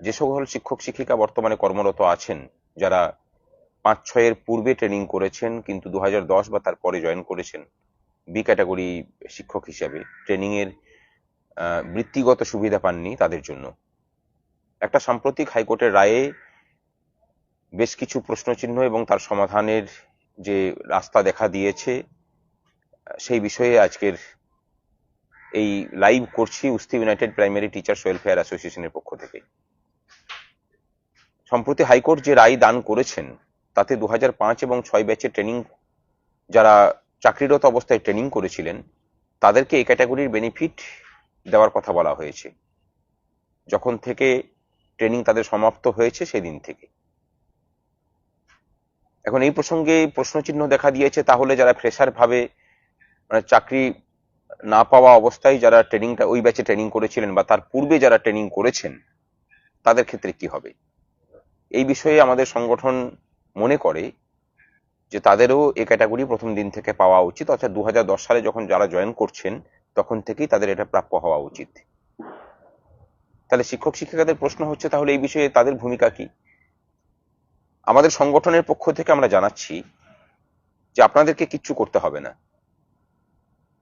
যে সকল শিক্ষক শিক্ষিকা বর্তমানে কর্মরত আছেন যারা পাঁচ ছয়ের পূর্বে ট্রেনিং করেছেন কিন্তু দু হাজার দশ বা তার পরে জয়েন করেছেন বি ক্যাটাগরি শিক্ষক হিসাবে ট্রেনিং এর আহ, বৃত্তিগত সুবিধা পাননি তাদের জন্য। একটা সাম্প্রতিক হাইকোর্টের রায়ে বেশ কিছু প্রশ্নচিহ্ন এবং তার সমাধানের যে রাস্তা দেখা দিয়েছে সেই বিষয়ে আজকের এই লাইভ করছি Usti united primary teachers welfare অ্যাসোসিয়েশনের পক্ষ থেকে। সম্প্রতি হাইকোর্ট যে রায় দান করেছেন, তাতে দু হাজার পাঁচ এবং ছয় ব্যাচের ট্রেনিং, যারা চাকরিরত অবস্থায় ট্রেনিং করেছিলেন, তাদেরকে এই ক্যাটাগরির বেনিফিট দেওয়ার কথা বলা হয়েছে। যখন থেকে ট্রেনিং তাদের সমাপ্ত হয়েছে সেদিন থেকে। এখন এই প্রসঙ্গে প্রশ্নচিহ্ন দেখা দিয়েছে, তাহলে যারা ফ্রেশার ভাবে মানে চাকরি না পাওয়া অবস্থায় যারা ট্রেনিংটা, ওই ব্যাচে ট্রেনিং করেছিলেন বা তার পূর্বে যারা ট্রেনিং করেছেন, তাদের ক্ষেত্রে কি হবে? এই বিষয়ে আমাদের সংগঠন মনে করে যে তাদেরও এ ক্যাটাগরি প্রথম দিন থেকে পাওয়া উচিত। অর্থাৎ দু হাজার দশ সালে যখন যারা জয়েন করছেন, তখন থেকেই তাদের এটা প্রাপ্য হওয়া উচিত। তাহলে শিক্ষক শিক্ষিকাদের প্রশ্ন হচ্ছে, তাহলে এই বিষয়ে তাদের ভূমিকা কি? আমাদের সংগঠনের পক্ষ থেকে আমরা জানাচ্ছি যে আপনাদেরকে কিচ্ছু করতে হবে না।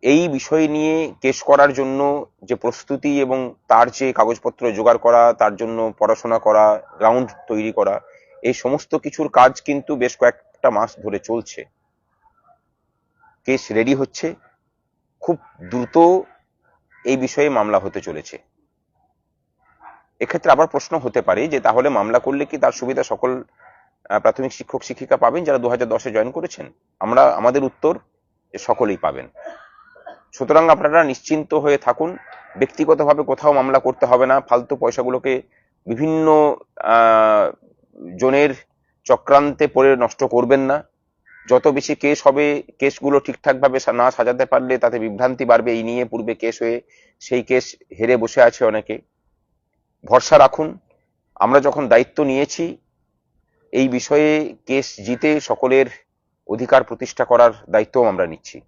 এই বিষয় নিয়ে কেস করার জন্য যে প্রস্তুতি এবং তার যে কাগজপত্র জোগাড় করা, তার জন্য পড়াশোনা করা গ্রাউন্ড তৈরি করা, এই সমস্ত কিছুর কাজ কিন্তু বেশ কয়েকটা মাস ধরে চলছে। কেস রেডি হচ্ছে। খুব দ্রুত এই বিষয়ে মামলা হতে চলেছে। এক্ষেত্রে আবার প্রশ্ন হতে পারে যে, তাহলে মামলা করলে কি তার সুবিধা সকল প্রাথমিক শিক্ষক, শিক্ষিকা পাবেন যারা দু হাজার দশে জয়েন করেছেন? আমরা, আমাদের উত্তর সকলেই পাবেন। সুতরাং আপনারা নিশ্চিন্ত হয়ে থাকুন, ব্যক্তিগতভাবে কোথাও মামলা করতে হবে না, ফালতু পয়সাগুলোকে বিভিন্ন জনের চক্রান্তে পড়ে নষ্ট করবেন না। যত বেশি কেস হবে, কেসগুলো ঠিকঠাকভাবে না সাজাতে পারলে তাতে বিভ্রান্তি বাড়বে, এই নিয়ে পূর্বে কেস হয়ে সেই কেস হেরে বসে আছে অনেকে। ভরসা রাখুন, আমরা যখন দায়িত্ব নিয়েছি, এই বিষয়ে কেস জিতে সকলের অধিকার প্রতিষ্ঠা করার দায়িত্বও আমরা নিচ্ছি।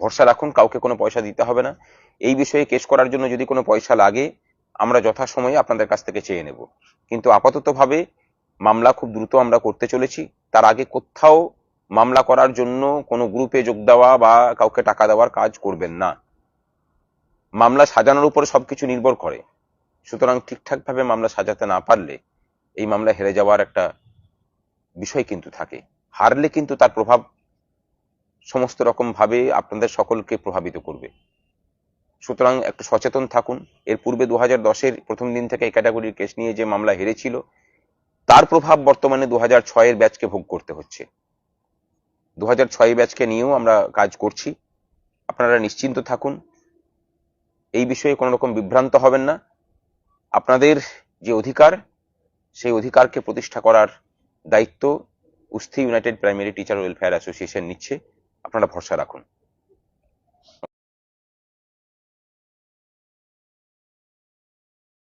ভরসা রাখুন, কাউকে কোনো পয়সা দিতে হবে না। এই বিষয়ে কেস করার জন্য যদি কোনো পয়সা লাগে, আমরা যথাসময়ে আপনাদের কাছ থেকে চেয়ে নেব। কিন্তু আপাততভাবে মামলা খুব দ্রুত আমরা করতে চলেছি। তার আগে কোথাও মামলা করার জন্য কোনো গ্রুপে যোগ দেওয়া বা কাউকে টাকা দেওয়ার কাজ করবেন না। মামলা সাজানোর উপরে সবকিছু নির্ভর করে। সুতরাং ঠিকঠাক ভাবে মামলা সাজাতে না পারলে এই মামলা হেরে যাওয়ার একটা বিষয় কিন্তু থাকে। হারলে কিন্তু তার প্রভাব সমস্ত রকম ভাবে আপনাদের সকলকে প্রভাবিত করবে। সুতরাং একটু সচেতন থাকুন। এর পূর্বে দু হাজার দশের প্রথম দিন থেকে এই ক্যাটাগরির কেস নিয়ে যে মামলা হেরেছিল, তার প্রভাব বর্তমানে দু হাজার ছয়ের ব্যাচকে ভোগ করতে হচ্ছে। দু হাজার ছয় ব্যাচকে নিয়েও আমরা কাজ করছি। আপনারা নিশ্চিন্ত থাকুন। এই বিষয়ে কোনো রকম বিভ্রান্ত হবেন না। আপনাদের যে অধিকার, সেই অধিকারকে প্রতিষ্ঠা করার দায়িত্ব Usti united primary teacher welfare association নিচ্ছে। আপনারা ভরসা রাখুন।